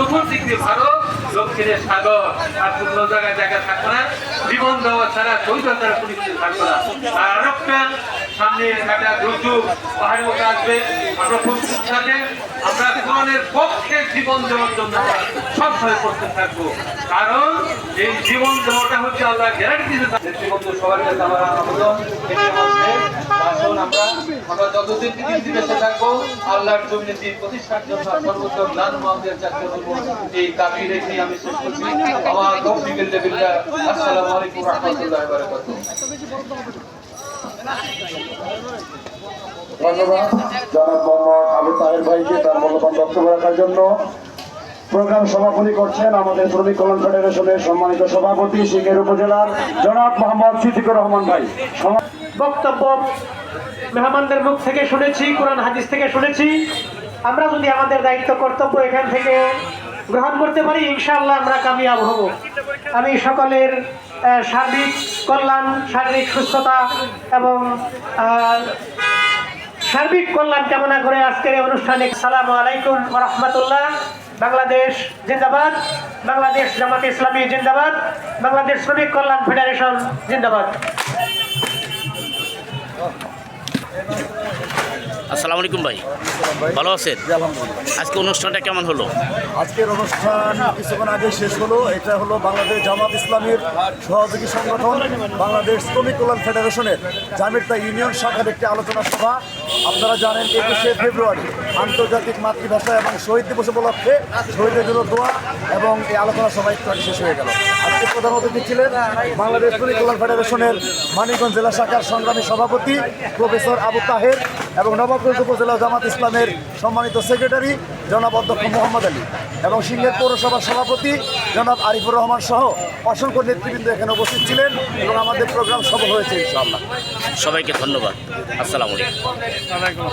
চতুর্দিক দিয়ে ভালো দক্ষিণের সাগর। আর পূর্ণ জায়গায় জায়গা থাকবে না। জীবন দেওয়া ছাড়া চৈতন্যের পরিস্থিতি থাকবে না। আর আরেকটা সামনে একটা দুর্যোগ পাহাড়ি মতো আসবে। আমরা প্রস্তুত থাকেন আমরা কোরআনের পক্ষে জীবন দেওয়ার জন্য সবসময় প্রস্তুত থাকব। কারণ এই জীবন দেওয়াটা হচ্ছে আল্লাহ গ্যারান্টি দিতে সবার কাছে আমার আবেদন আসুন আমরা আমরা যতদিন পৃথিবীতে বেঁচে থাকব, আল্লাহর জমিনে দিন প্রতিষ্ঠার জন্য সর্বোচ্চ আমাদের চাকরি করব। এই দাবি রেখে আমি শেষ করছি। আমার আলাইকুম রহমতুল্লাহ ধন্যবাদ। জনাব মোহাম্মদ আবু তাহের ভাইকে তার মূল্যবান বক্তব্য রাখার জন্য। প্রোগ্রাম সভাপতি করছেন আমাদের শ্রমিক কল্যাণ ফেডারেশনের সম্মানিত সভাপতি সিঙ্গের উপজেলার জনাব মোহাম্মদ সিদ্দিকুর রহমান ভাই। বক্তব্য মেহমানদের মুখ থেকে শুনেছি, কোরআন হাদিস থেকে শুনেছি। আমরা যদি আমাদের দায়িত্ব, কর্তব্য এখান থেকে গ্রহণ করতে পারি, ইনশাআল্লাহ আমরা কামিয়াব হব। আমি সকলের সার্বিক কল্যাণ, শারীরিক সুস্থতা এবং সার্বিক কল্যাণ কামনা করে আজকের অনুষ্ঠানে সালাম আলাইকুম রহমতুল্লাহ। বাংলাদেশ জিন্দাবাদ বাংলাদেশ জামাত ইসলামী জিন্দাবাদ বাংলাদেশ শ্রমিক কল্যাণ ফেডারেশন জিন্দাবাদ। আসসালামু আলাইকুম ভাই। ভালো আছেন? আজকে অনুষ্ঠানটা কেমন হলো? আজকের অনুষ্ঠান কিছুক্ষণ আগে শেষ হলো। এটা হলো বাংলাদেশ জামাত ইসলামের সহযোগী সংগঠন বাংলাদেশ শ্রমিক কল্যাণ ফেডারেশনের জামিরতা ইউনিয়ন শাখার একটি আলোচনা সভা। আপনারা জানেন একুশে ফেব্রুয়ারি আন্তর্জাতিক মাতৃভাষা এবং শহীদ দিবস উপলক্ষে শহীদের জন্য দোয়া এবং এই আলোচনা সভা একটু আগে শেষ হয়ে গেল। আজকে প্রধান অতিথি ছিলেন বাংলাদেশ শ্রমিক কল্যাণ ফেডারেশনের মানিকগঞ্জ জেলা শাখার সংগ্রামী সভাপতি প্রফেসর আবু তাহের এবং নবাবগঞ্জ উপজেলা জামাত ইসলামের সম্মানিত সেক্রেটারি জনাব অধ্যক্ষ মোহাম্মদ আলী এবং সিঙ্গের পৌরসভার সভাপতি জনাব আরিফুর রহমান সহ অসংখ্য নেতৃবৃন্দ এখানে উপস্থিত ছিলেন এবং আমাদের প্রোগ্রাম সফল হয়েছে ইনশাআল্লাহ। সবাইকে ধন্যবাদ। আসসালামু আলাইকুম।